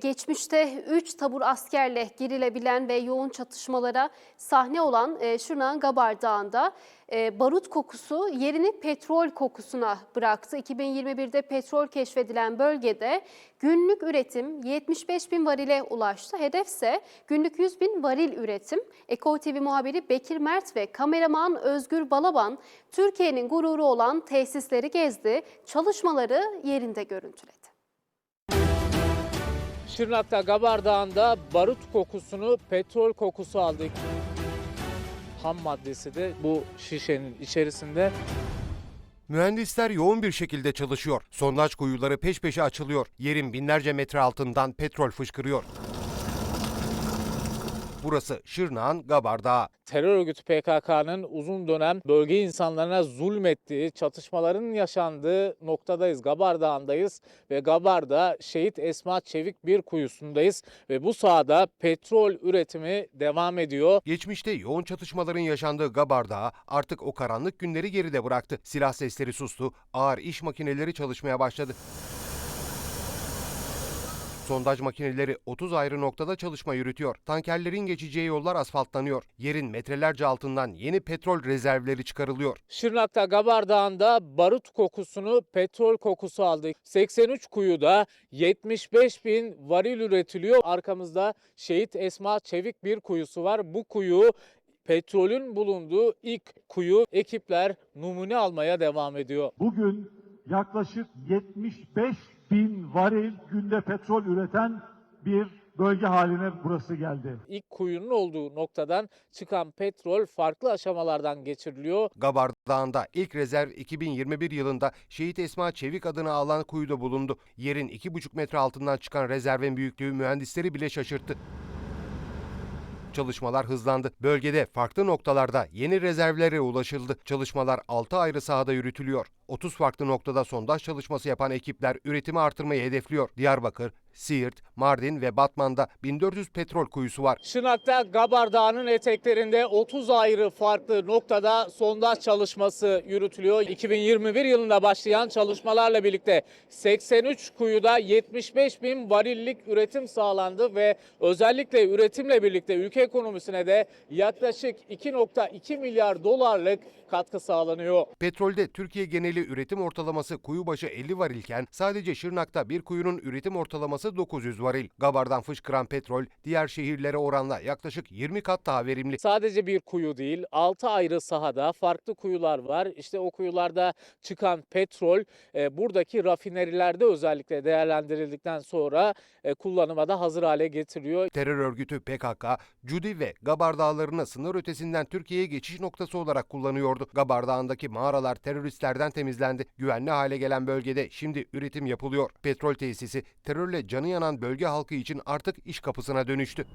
geçmişte 3 tabur askerle girilebilen ve yoğun çatışmalara sahne olan e, Şırnak'ın Gabar Dağı'nda e, barut kokusu yerini petrol kokusuna bıraktı. 2021'de petrol keşfedilen bölgede günlük üretim 75 bin varile ulaştı. Hedefse günlük 100 bin varil üretim. Eko TV muhabiri Bekir Mert ve kameraman Özgür Balaban Türkiye'nin gururu olan tesisleri gezdi, çalışmaları yerinde görüntüledi. Şırnak'ta Gabar Dağı'nda barut kokusunu petrol kokusu aldık. Ham maddesi de bu şişenin içerisinde. Mühendisler yoğun bir şekilde çalışıyor. Sondaj kuyuları peş peşe açılıyor. Yerin binlerce metre altından petrol fışkırıyor. Burası Şırnak'ın Gabar Dağı. Terör örgütü PKK'nın uzun dönem bölge insanlarına zulmettiği, çatışmaların yaşandığı noktadayız. Gabar Dağı'ndayız ve Gabar'da Şehit Esma Çevik bir kuyusundayız ve bu sahada petrol üretimi devam ediyor. Geçmişte yoğun çatışmaların yaşandığı Gabar Dağı artık o karanlık günleri geride bıraktı. Silah sesleri sustu, ağır iş makineleri çalışmaya başladı. Sondaj makineleri 30 ayrı noktada çalışma yürütüyor. Tankerlerin geçeceği yollar asfaltlanıyor. Yerin metrelerce altından yeni petrol rezervleri çıkarılıyor. Şırnak'ta Gabar Dağı'nda barut kokusunu petrol kokusu aldık. 83 kuyuda 75 bin varil üretiliyor. Arkamızda Şehit Esma Çevik bir kuyusu var. Bu kuyu petrolün bulunduğu ilk kuyu. Ekipler numune almaya devam ediyor. Bugün yaklaşık 75 bin varil günde petrol üreten bir bölge haline burası geldi. İlk kuyunun olduğu noktadan çıkan petrol farklı aşamalardan geçiriliyor. Gabar Dağı'nda ilk rezerv 2021 yılında Şehit Esma Çevik adını alan kuyuda bulundu. Yerin 2,5 metre altından çıkan rezervin büyüklüğü mühendisleri bile şaşırttı. Çalışmalar hızlandı. Bölgede farklı noktalarda yeni rezervlere ulaşıldı. Çalışmalar 6 ayrı sahada yürütülüyor. 30 farklı noktada sondaj çalışması yapan ekipler üretimi artırmayı hedefliyor. Diyarbakır, Siirt, Mardin ve Batman'da 1400 petrol kuyusu var. Şırnak'ta Gabar Dağı'nın eteklerinde 30 ayrı farklı noktada sondaj çalışması yürütülüyor. 2021 yılında başlayan çalışmalarla birlikte 83 kuyuda 75 bin varillik üretim sağlandı ve özellikle üretimle birlikte ülke ekonomisine de yaklaşık 2.2 milyar dolarlık katkı sağlanıyor. Petrolde Türkiye geneli üretim ortalaması kuyu başı 50 varilken sadece Şırnak'ta bir kuyunun üretim ortalaması 900 varil. Gabar'dan fışkıran petrol diğer şehirlere oranla yaklaşık 20 kat daha verimli. Sadece bir kuyu değil, 6 ayrı sahada farklı kuyular var. İşte o kuyularda çıkan petrol e, buradaki rafinerilerde özellikle değerlendirildikten sonra e, kullanıma da hazır hale getiriliyor. Terör örgütü PKK, Cudi ve Gabar Dağları'nı sınır ötesinden Türkiye'ye geçiş noktası olarak kullanıyordu. Gabar Dağı'ndaki mağaralar teröristlerden temizlendi. Güvenli hale gelen bölgede şimdi üretim yapılıyor. Petrol tesisi terörle canı yanan bölge halkı için artık iş kapısına dönüştü.